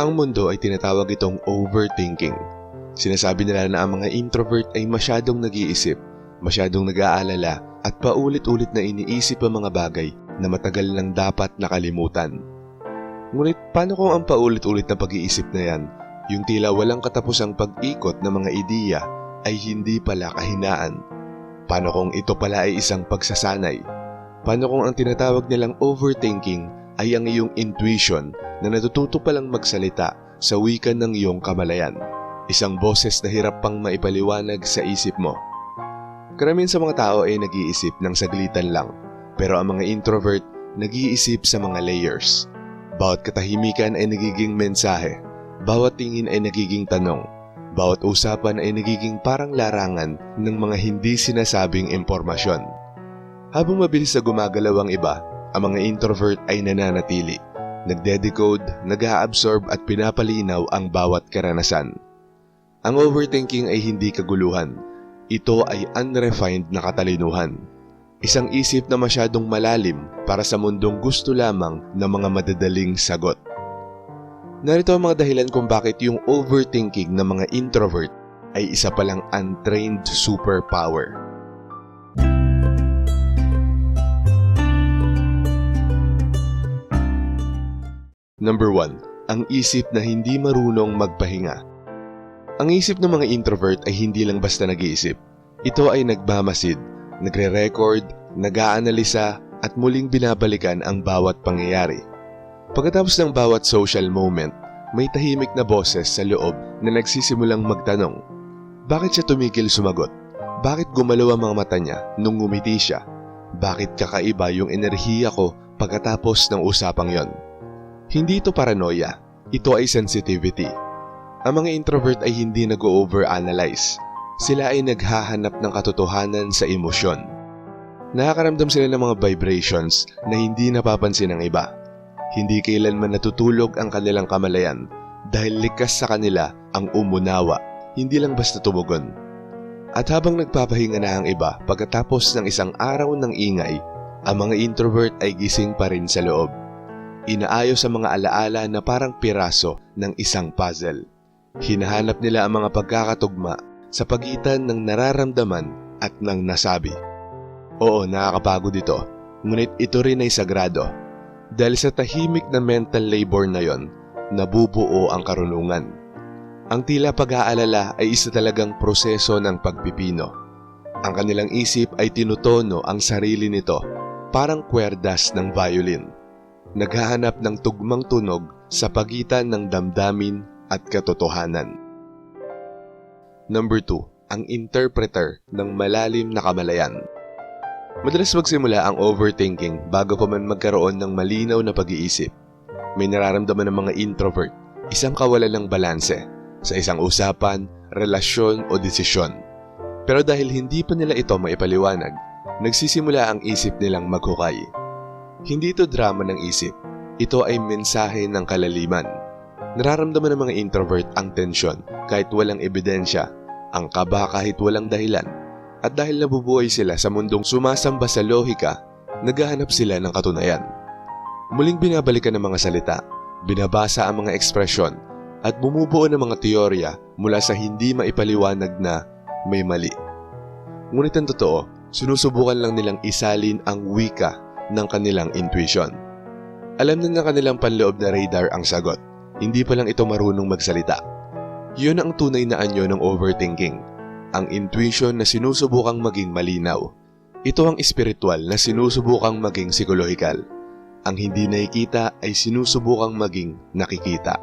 Ang mundo ay tinatawag itong overthinking. Sinasabi nila na ang mga introvert ay masyadong nag-iisip, masyadong nag-aalala at paulit-ulit na iniisip ang mga bagay na matagal nang dapat nakalimutan. Ngunit paano kung ang paulit-ulit na pag-iisip na yan, yung tila walang katapusang pag-ikot ng mga ideya ay hindi pala kahinaan? Paano kung ito pala ay isang pagsasanay? Paano kung ang tinatawag nilang overthinking ay ang iyong intuition na natututo palang magsalita sa wika ng iyong kamalayan? Isang boses na hirap pang maipaliwanag sa isip mo. Karamihan sa mga tao ay nag-iisip ng saglitan lang, pero ang mga introvert nag-iisip sa mga layers. Bawat katahimikan ay nagiging mensahe, bawat tingin ay nagiging tanong, bawat usapan ay nagiging parang larangan ng mga hindi sinasabing impormasyon. Habang mabilis na gumagalaw ang iba, ang mga introvert ay nananatili. Nagde-decode, nag-aabsorb at pinapalinaw ang bawat karanasan. Ang overthinking ay hindi kaguluhan. Ito ay unrefined na katalinuhan. Isang isip na masyadong malalim para sa mundong gusto lamang ng mga madadaling sagot. Narito ang mga dahilan kung bakit yung overthinking ng mga introvert ay isa palang untrained superpower. Number 1. Ang isip na hindi marunong magpahinga. Ang isip ng mga introvert ay hindi lang basta nag-iisip. Ito ay nagmamasid, nagre-record, nag-aanalisa at muling binabalikan ang bawat pangyayari. Pagkatapos ng bawat social moment, may tahimik na boses sa loob na nagsisimulang magtanong. Bakit siya tumigil sumagot? Bakit gumalaw ang mga mata niya nung ngumiti siya? Bakit kakaiba yung enerhiya ko pagkatapos ng usapang yon? Hindi ito paranoia, ito ay sensitivity. Ang mga introvert ay hindi nag-overanalyze. Sila ay naghahanap ng katotohanan sa emosyon. Nakakaramdam sila ng mga vibrations na hindi napapansin ng iba. Hindi kailanman natutulog ang kanilang kamalayan dahil likas sa kanila ang umunawa, hindi lang basta tumugon. At habang nagpapahinga na ang iba pagkatapos ng isang araw ng ingay, ang mga introvert ay gising pa rin sa loob. Inaayos ang mga alaala na parang piraso ng isang puzzle. Hinahanap nila ang mga pagkakatugma sa pagitan ng nararamdaman at ng nasabi. Oo, nakakapagod ito, ngunit ito rin ay sagrado. Dahil sa tahimik na mental labor na yon, nabubuo ang karunungan. Ang tila pag-aalala ay isa talagang proseso ng pagpipino. Ang kanilang isip ay tinutono ang sarili nito, parang kwerdas ng violin. Naghahanap ng tugmang tunog sa pagitan ng damdamin at katotohanan. Number 2. Ang interpreter ng malalim na kamalayan. Madalas magsimula ang overthinking bago pa man magkaroon ng malinaw na pag-iisip. May nararamdaman ng mga introvert, isang kawalan ng balanse sa isang usapan, relasyon o desisyon. Pero dahil hindi pa nila ito maipaliwanag, nagsisimula ang isip nilang maghukay. Hindi ito drama ng isip, ito ay mensahe ng kalaliman. Nararamdaman ng mga introvert ang tensyon kahit walang ebidensya, ang kaba kahit walang dahilan. At dahil nabubuhay sila sa mundong sumasamba sa lohika, naghahanap sila ng katunayan. Muling binabalikan ng mga salita, binabasa ang mga ekspresyon, at bumubuo ng mga teorya mula sa hindi maipaliwanag na may mali. Ngunit ang totoo, sinusubukan lang nilang isalin ang wika ng kanilang intuition. Alam na ng kanilang panloob na radar ang sagot, hindi pa lang ito marunong magsalita. Yun ang tunay na anyo ng overthinking, ang intuition na sinusubukang maging malinaw. Ito ang espiritual na sinusubukang maging psikolohikal. Ang hindi nakikita ay sinusubukang maging nakikita.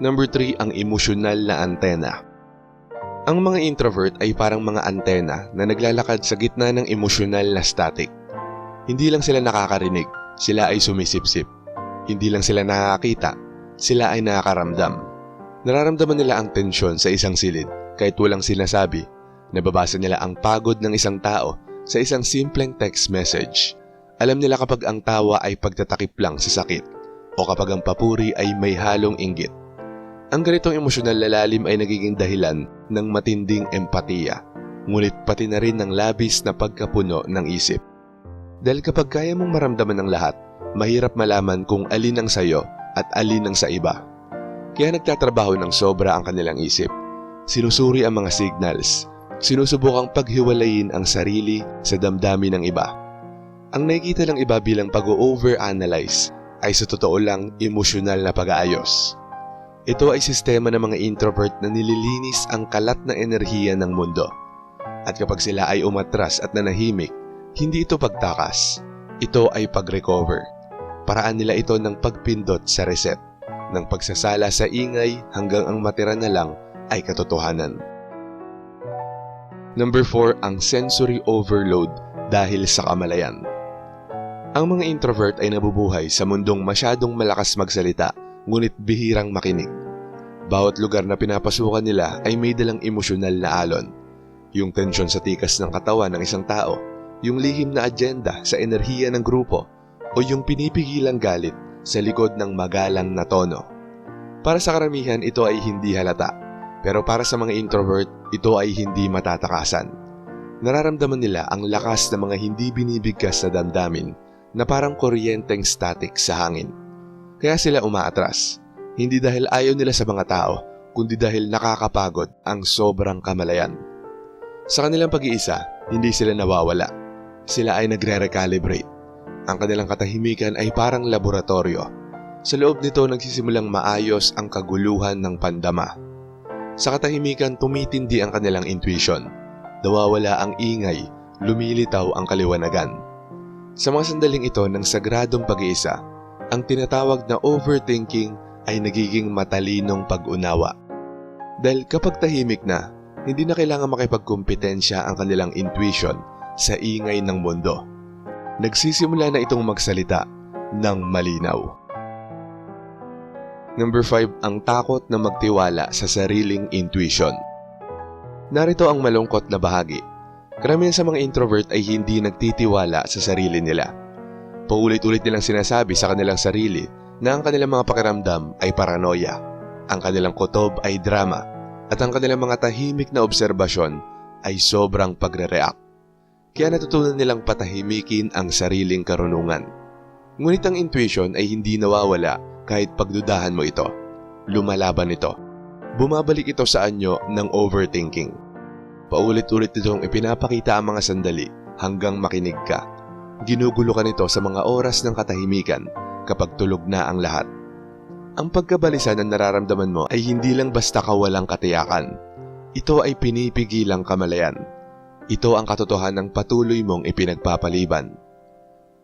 Number 3, ang emosyonal na antena. Ang mga introvert ay parang mga antena na naglalakad sa gitna ng emosyonal na static. Hindi lang sila nakakarinig, sila ay sumisipsip. Hindi lang sila nakakita, sila ay nakakaramdam. Nararamdaman nila ang tensyon sa isang silid kahit walang sinasabi. Nababasa nila ang pagod ng isang tao sa isang simpleng text message. Alam nila kapag ang tawa ay pagtatakip lang sa sakit o kapag ang papuri ay may halong inggit. Ang ganitong emosyonal lalalim ay nagiging dahilan ng matinding empatiya, ngunit pati na rin ng labis na pagkapuno ng isip. Dahil kapag kaya mong maramdaman ng lahat, mahirap malaman kung alin ang sayo at alin ang sa iba. Kaya nagtatrabaho ng sobra ang kanilang isip. Sinusuri ang mga signals. Sinusubukang paghiwalayin ang sarili sa damdamin ng iba. Ang nakikita ng iba bilang pag-overanalyze ay sa totoo lang emosyonal na pag-aayos. Ito ay sistema ng mga introvert na nililinis ang kalat na enerhiya ng mundo. At kapag sila ay umatras at nanahimik, hindi ito pagtakas. Ito ay pag-recover. Paraan nila ito ng pagpindot sa reset, ng pagsasala sa ingay hanggang ang matira na lang ay katotohanan. Number 4, ang sensory overload dahil sa kamalayan. Ang mga introvert ay nabubuhay sa mundong masyadong malakas magsalita ngunit bihirang makinig. Bawat lugar na pinapasukan nila ay may dalang emosyonal na alon. Yung tensyon sa tikas ng katawan ng isang tao, yung lihim na agenda sa enerhiya ng grupo, o yung pinipigilang galit sa likod ng magalang na tono. Para sa karamihan, ito ay hindi halata. Pero para sa mga introvert, ito ay hindi matatakasan. Nararamdaman nila ang lakas ng mga hindi binibigkas sa damdamin na parang kuryenteng static sa hangin. Kaya sila umaatras. Hindi dahil ayaw nila sa mga tao, kundi dahil nakakapagod ang sobrang kamalayan. Sa kanilang pag-iisa, hindi sila nawawala. Sila ay nagre-recalibrate. Ang kanilang katahimikan ay parang laboratorio. Sa loob nito nagsisimulang maayos ang kaguluhan ng pandama. Sa katahimikan tumitindi ang kanilang intuition. Nawawala ang ingay, lumilitaw ang kaliwanagan. Sa mga sandaling ito ng sagradong pag-iisa, ang tinatawag na overthinking ay nagiging matalinong pag-unawa. Dahil kapag tahimik na, hindi na kailangan makipagkumpetensya ang kanilang intuition sa ingay ng mundo. Nagsisimula na itong magsalita ng malinaw. Number 5, ang takot na magtiwala sa sariling intuition. Narito ang malungkot na bahagi. Karamihan sa mga introvert ay hindi nagtitiwala sa sarili nila. Paulit-ulit nilang sinasabi sa kanilang sarili na ang kanilang mga pakiramdam ay paranoia, ang kanilang kotob ay drama, at ang kanilang mga tahimik na obserbasyon ay sobrang pagre-react. Kaya natutunan nilang patahimikin ang sariling karunungan. Ngunit ang intuition ay hindi nawawala kahit pagdudahan mo ito. Lumalaban ito. Bumabalik ito sa anyo ng overthinking. Paulit-ulit itong ipinapakita ang mga sandali hanggang makinig ka. Ginugulo ka nito sa mga oras ng katahimikan kapag tulog na ang lahat. Ang pagkabalisa na nararamdaman mo ay hindi lang basta kawalang katiyakan. Ito ay pinipigilang kamalayan. Ito ang katotohanan ng patuloy mong ipinagpapaliban.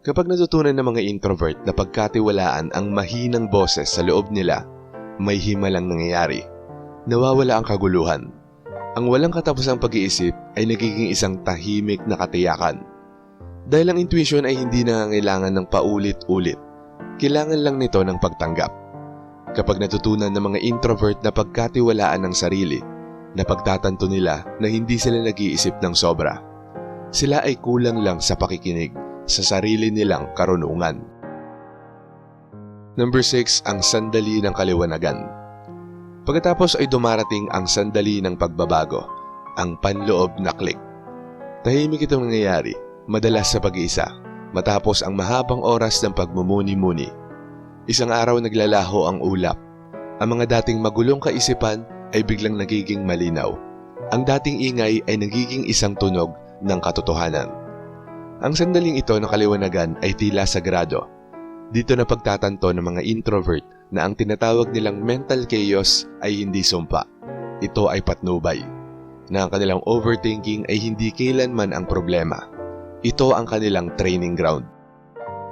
Kapag natutunan ng mga introvert na pagkatiwalaan ang mahinang boses sa loob nila, may himalang nangyayari. Nawawala ang kaguluhan. Ang walang katapusang pag-iisip ay nagiging isang tahimik na katiyakan. Dahil ang intuition ay hindi nangangailangan ng paulit-ulit. Kailangan lang nito ng pagtanggap. Kapag natutunan ng mga introvert na pagkatiwalaan ng sarili, napagtatanto nila na hindi sila nag-iisip ng sobra. Sila ay kulang lang sa pakikinig sa sarili nilang karunungan. Number 6, ang sandali ng kaliwanagan. Pagkatapos ay dumarating ang sandali ng pagbabago, ang panloob na click. Tahimik itong nangyayari, madalas sa pag-iisa, matapos ang mahabang oras ng pagmumuni-muni. Isang araw naglalaho ang ulap. Ang mga dating magulong kaisipan ay biglang nagiging malinaw. Ang dating ingay ay nagiging isang tunog ng katotohanan. Ang sandaling ito ng kaliwanagan ay tila sagrado. Dito na pagtatanto ng mga introvert na ang tinatawag nilang mental chaos ay hindi sumpa. Ito ay patnubay. Na ang kanilang overthinking ay hindi kailanman ang problema. Ito ang kanilang training ground.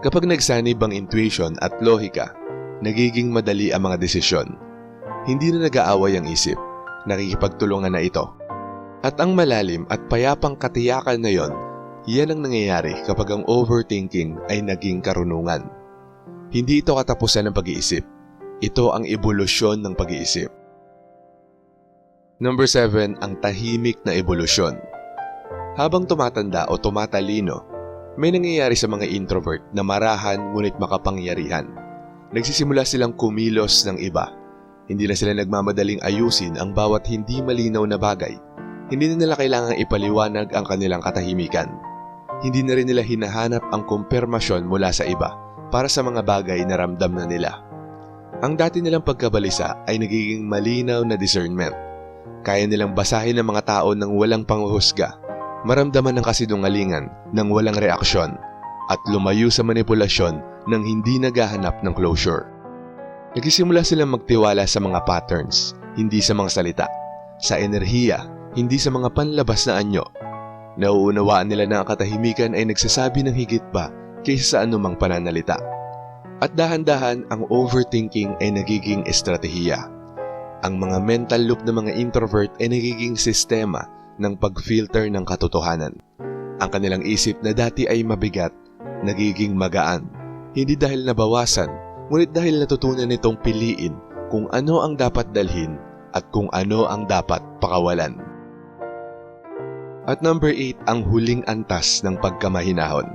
Kapag nagsanib ang intuition at lohika, nagiging madali ang mga desisyon. Hindi na nag-aaway ang isip, nakikipagtulungan na ito. At ang malalim at payapang katiyakan na yon, yan ang nangyayari kapag ang overthinking ay naging karunungan. Hindi ito katapusan ng pag-iisip. Ito ang ebolusyon ng pag-iisip. Number 7, ang tahimik na ebolusyon. Habang tumatanda o tumatalino, may nangyayari sa mga introvert na marahan ngunit makapangyarihan. Nagsisimula silang kumilos ng iba. Hindi na sila nagmamadaling ayusin ang bawat hindi malinaw na bagay. Hindi na nila kailangang ipaliwanag ang kanilang katahimikan. Hindi na rin nila hinahanap ang kumpirmasyon mula sa iba para sa mga bagay na ramdam na nila. Ang dati nilang pagkabalisa ay nagiging malinaw na discernment. Kaya nilang basahin ang mga tao ng walang panghuhusga, maramdaman ng kasinungalingan ng walang reaksyon, at lumayo sa manipulasyon ng hindi naghahanap ng closure. Nagsisimula silang magtiwala sa mga patterns, hindi sa mga salita, sa enerhiya, hindi sa mga panlabas na anyo. Nauunawaan nila na ang katahimikan ay nagsasabi ng higit pa kaysa sa anumang pananalita. At dahan-dahan ang overthinking ay nagiging estratehiya. Ang mga mental loop ng mga introvert ay nagiging sistema ng pag-filter ng katotohanan. Ang kanilang isip na dati ay mabigat, nagiging magaan. Hindi dahil nabawasan, ngunit dahil natutunan nitong piliin kung ano ang dapat dalhin at kung ano ang dapat pakawalan. At number 8, ang huling antas ng pagkamahinahon.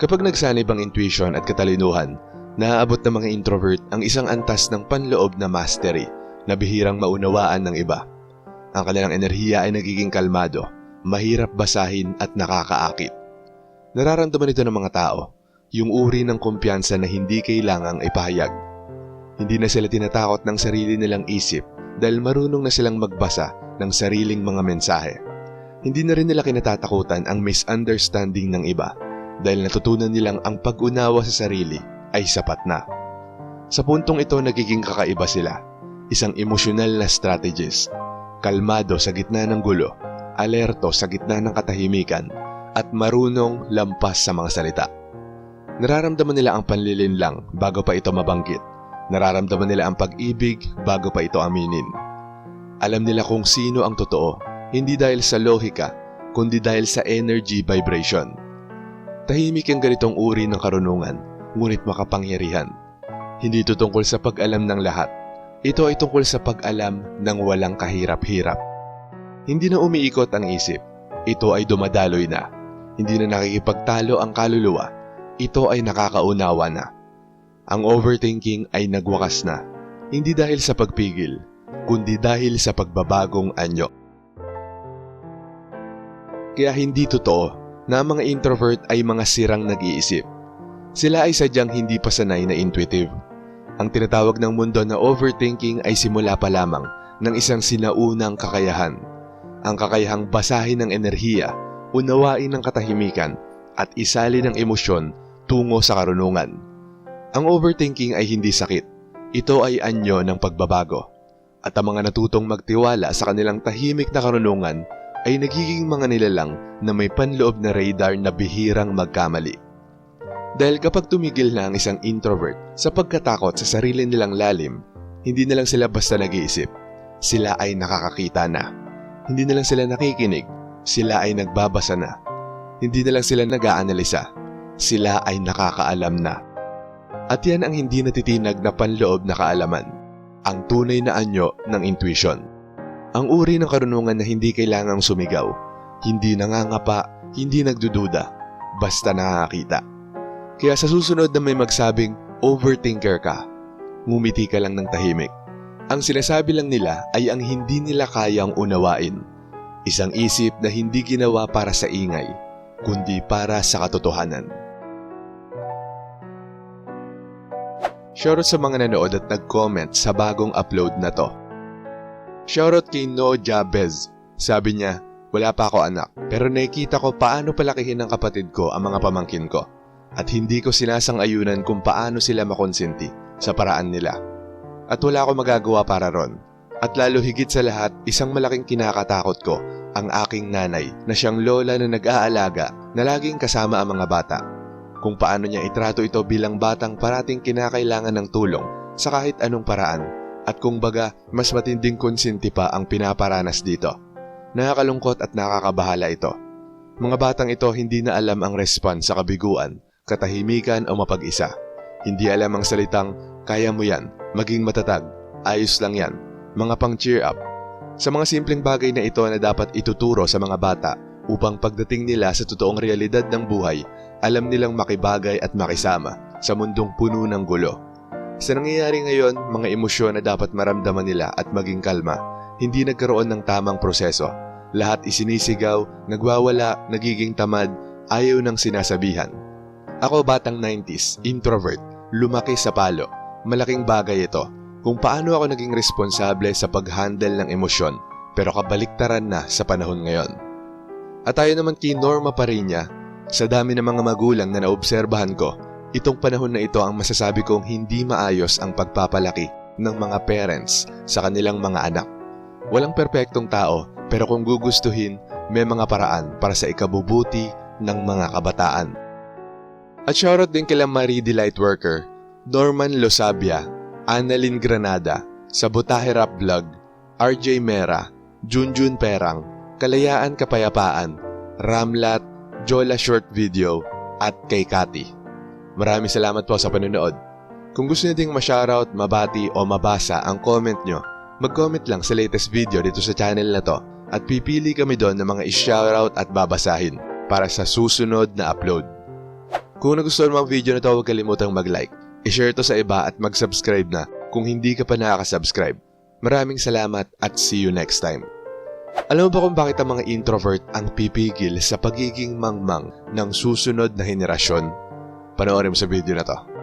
Kapag nagsanib ang intuition at katalinuhan, naaabot ng mga introvert ang isang antas ng panloob na mastery na bihirang maunawaan ng iba. Ang kanilang enerhiya ay nagiging kalmado, mahirap basahin at nakakaakit. Nararamdaman ito ng mga tao, yung uri ng kumpiyansa na hindi kailangang ipahayag. Hindi na sila tinatakot ng sarili nilang isip dahil marunong na silang magbasa ng sariling mga mensahe. Hindi na rin nila kinatatakutan ang misunderstanding ng iba dahil natutunan nilang ang pag-unawa sa sarili ay sapat na. Sa puntong ito nagiging kakaiba sila, isang emosyonal na strategist, kalmado sa gitna ng gulo, alerto sa gitna ng katahimikan, at marunong lampas sa mga salita. Nararamdaman nila ang panlilinlang bago pa ito mabanggit. Nararamdaman nila ang pag-ibig bago pa ito aminin. Alam nila kung sino ang totoo, hindi dahil sa lohika, kundi dahil sa energy vibration. Tahimik ang ganitong uri ng karunungan, ngunit makapangyarihan. Hindi ito tungkol sa pag-alam ng lahat. Ito ay tungkol sa pag-alam ng walang kahirap-hirap. Hindi na umiikot ang isip. Ito ay dumadaloy na. Hindi na nakikipagtalo ang kaluluwa. Ito ay nakakaunawa na. Ang overthinking ay nagwakas na. Hindi dahil sa pagpigil, kundi dahil sa pagbabagong anyo. Kaya hindi totoo na ang mga introvert ay mga sirang nag-iisip. Sila ay sadyang hindi pa sanay na intuitive. Ang tinatawag ng mundo na overthinking ay simula pa lamang ng isang sinaunang kakayahan. Ang kakayahang basahin ng enerhiya, unawain ng katahimikan, at isali ng emosyon tungo sa karunungan. Ang overthinking ay hindi sakit. Ito ay anyo ng pagbabago. At ang mga natutong magtiwala sa kanilang tahimik na karunungan ay nagiging mga nilalang na may panloob na radar na bihirang magkamali. Dahil kapag tumigil na ang isang introvert sa pagkatakot sa sarili nilang lalim, hindi na lang sila basta nag-iisip. Sila ay nakakakita na. Hindi na lang sila nakikinig. Sila ay nagbabasa na. Hindi na lang sila nag-aanalisa. Sila ay nakakaalam na. At yan ang hindi natitinag na panloob na kaalaman. Ang tunay na anyo ng intuition. Ang uri ng karunungan na hindi kailangang sumigaw, hindi nangangapa, hindi nagdududa, basta nakakita. Kaya sa susunod na may magsabing overthinker ka, ngumiti ka lang ng tahimik. Ang sinasabi lang nila ay ang hindi nila kayang unawain. Isang isip na hindi ginawa para sa ingay, kundi para sa katotohanan. Shoutout sa mga nanood at nag-comment sa bagong upload na to. Shoutout kay No Jabez. Sabi niya, wala pa ako anak, pero nakikita ko paano palakihin ng kapatid ko ang mga pamangkin ko. At hindi ko sinasang-ayunan kung paano sila makonsenti sa paraan nila. At wala ako magagawa para ron. At lalo higit sa lahat, isang malaking kinakatakot ko ang aking nanay na siyang lola na nag-aalaga na laging kasama ang mga bata. Kung paano niya itrato ito bilang batang parating kinakailangan ng tulong sa kahit anong paraan at kung baga mas matinding konsenti pa ang pinaparanas dito. Nakakalungkot at nakakabahala ito. Mga batang ito hindi na alam ang response sa kabiguan, katahimikan o mapag-isa. Hindi alam ang salitang, kaya mo yan, maging matatag, ayos lang yan, mga pang cheer up. Sa mga simpleng bagay na ito na dapat ituturo sa mga bata upang pagdating nila sa totoong realidad ng buhay, alam nilang makibagay at makisama sa mundong puno ng gulo. Sa nangyayari ngayon, mga emosyon na dapat maramdaman nila at maging kalma, hindi nagkaroon ng tamang proseso. Lahat isinisigaw, nagwawala, nagiging tamad, ayaw ng sinasabihan. Ako batang 90s, introvert, lumaki sa palo, malaking bagay ito kung paano ako naging responsable sa pag-handle ng emosyon pero kabaliktaran na sa panahon ngayon. At tayo naman kay Norma Parinya, sa dami ng mga magulang na naobserbahan ko, itong panahon na ito ang masasabi kong hindi maayos ang pagpapalaki ng mga parents sa kanilang mga anak. Walang perpektong tao pero kung gugustuhin, may mga paraan para sa ikabubuti ng mga kabataan. At shoutout din kila Marie Delight Worker, Norman Losabia, Annalyn Granada, Sabotahe Rap Vlog, RJ Mera, Junjun Perang, Kalayaan Kapayapaan, Ramlat, Jola Short Video, at kay Kati. Maraming salamat po sa panonood. Kung gusto niyo ding ma-shoutout, mabati o mabasa ang comment nyo, mag-comment lang sa latest video dito sa channel na to at pipili kami doon ng mga i-shoutout at babasahin para sa susunod na upload. Kung nagustuhan mo ang video na to, huwag kalimutang mag-like, i-share to sa iba at mag-subscribe na kung hindi ka pa nakaka-subscribe. Maraming salamat at see you next time. Alam mo ba kung bakit ang mga introvert ang pipigil sa pagiging mangmang ng susunod na henerasyon? Panoorin mo sa video na to.